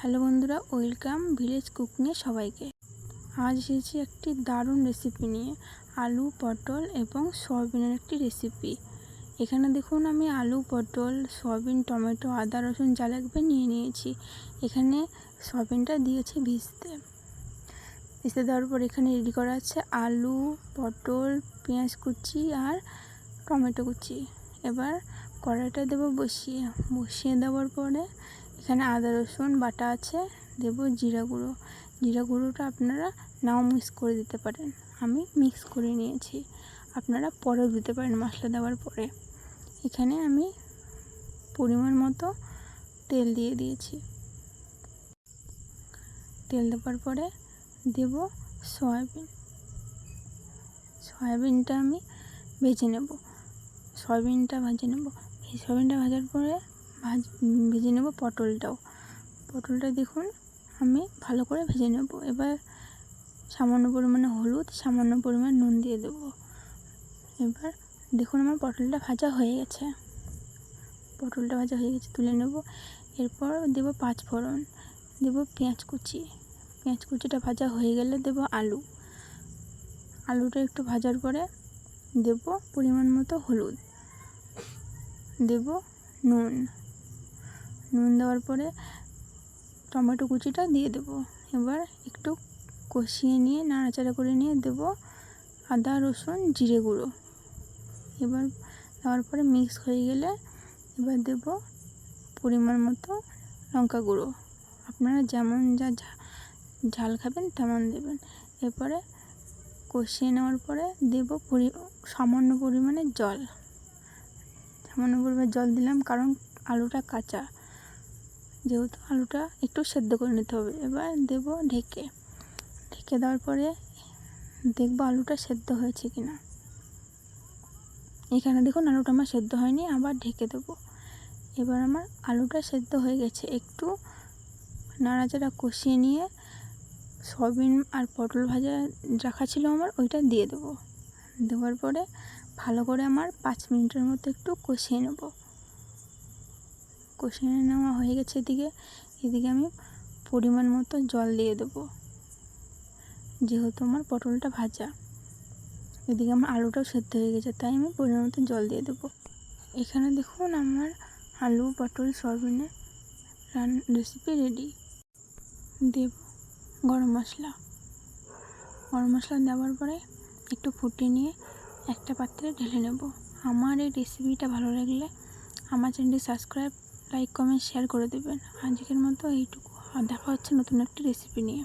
Hello বন্ধুরা, welcome village কুকিংয়ে সবাইকে। আজ এসেছি একটি দারুণ রেসিপি নিয়ে, আলু, পটল এবং সয়াবিনের একটি রেসিপি এখানে দেখুন, আমি আলু, পটল, সয়াবিন, টমেটো, আদা, রসুন যা লাগবে নিয়ে নিয়েছি। এখানে সয়াবিনটা দিয়েছি ভিজতে। ভিজতে দেওয়ার পর এখানে রেডি করা আছে আলু, পটল, পেঁয়াজ কুচি আর টমেটো কুচি। এবার কড়াইটা দেবো বসিয়ে। বসিয়ে দেওয়ার পরে এখানে আদা, রসুন, বাটা আছে, দেব জিরা গুঁড়ো। জিরা গুঁড়োটা আপনারা নাও মিক্স করে দিতে পারেন। আমি মিক্স করে নিয়েছি। আপনারা পরেও দিতে পারেন মশলা দেওয়ার পরে। এখানে আমি পরিমাণ মতো তেল দিয়ে দিয়েছি। তেল দেওয়ার পরে দেব সয়াবিন। সয়াবিনটা আমি ভেজে নেব। সয়াবিনটা ভেজে নেব। সয়াবিনটা ভাজার পরে ভাজ ভেজে নেব পটলটাও। পটলটা দেখুন, আমি ভালো করে ভেজে নেব। এবার সামান্য পরিমাণে হলুদ, সামান্য পরিমাণ নুন দিয়ে দেব। এবার দেখুন আমার পটলটা ভাজা হয়ে গেছে। পটলটা ভাজা হয়ে গেছে, তুলে নেব। এরপর দেব পাঁচ ফোড়ন, দেব পেঁয়াজ কুচি। পেঁয়াজ কুচিটা ভাজা হয়ে গেলে দেব আলু। আলুটা একটু ভাজার পরে দেব পরিমাণ মতো হলুদ। দেব নুন। নুন দেওয়ার পরে টমেটো কুচিটা দিয়ে দেবো। এবার একটু কষিয়ে নিয়ে, নাড়াচাড়া করে নিয়ে দেবো আদা, রসুন, জিরে গুঁড়ো। এবার দেওয়ার পরে মিক্স হয়ে গেলে এবার দেব পরিমাণ মতো লঙ্কা গুঁড়ো। আপনারা যেমন যা ঝাল খাবেন তেমন দেবেন। এরপরে কষিয়ে নেওয়ার পরে দেব পরি, সামান্য পরিমাণে জল। সামান্য পরিমাণে জল দিলাম কারণ আলুটা কাঁচা। যেহেতু আলুটা একটু সেদ্ধ করে নিতে হবে। এবার দেব ঢেকে। ঢেকে দেওয়ার পরে দেখব আলুটা সেদ্ধ হয়েছে কি না এখানে দেখুন আলুটা আমার সেদ্ধ হয়নি, আবার ঢেকে দেবো। এবার আমার আলুটা সেদ্ধ হয়ে গেছে। একটু নাড়াচাড়া কষিয়ে নিয়ে সয়াবিন আর পটল ভাজা রাখা ছিল আমার, ওইটা দিয়ে দেবো। দেওয়ার পরে ভালো করে আমার পাঁচ মিনিটের মতো একটু কষিয়ে নেব। কষিয়ে নেওয়া হয়ে গেছে এদিকে এদিকে আমি পরিমাণ মতো জল দিয়ে দেবো। যেহেতু আমার পটলটা ভাজা, এদিকে আমার আলুটাও সেদ্ধ হয়ে গেছে, তাই আমি পরিমাণ মতো জল দিয়ে দেবো। এখানে দেখুন আমার আলু, পটল সয়াবিনের রান রেসিপি রেডি দেব গরম মশলা। গরম মশলা দেওয়ার পরে একটু ফুটিয়ে নিয়ে একটা পাত্রে ঢেলে নেব। আমার এই রেসিপিটা ভালো লাগলে আমার চ্যানেলটি সাবস্ক্রাইব লাইক কমেন্ট শেয়ার করে দেবেন। আজকের মতো এইটুকু। আর দেখা হচ্ছে নতুন একটা রেসিপি নিয়ে।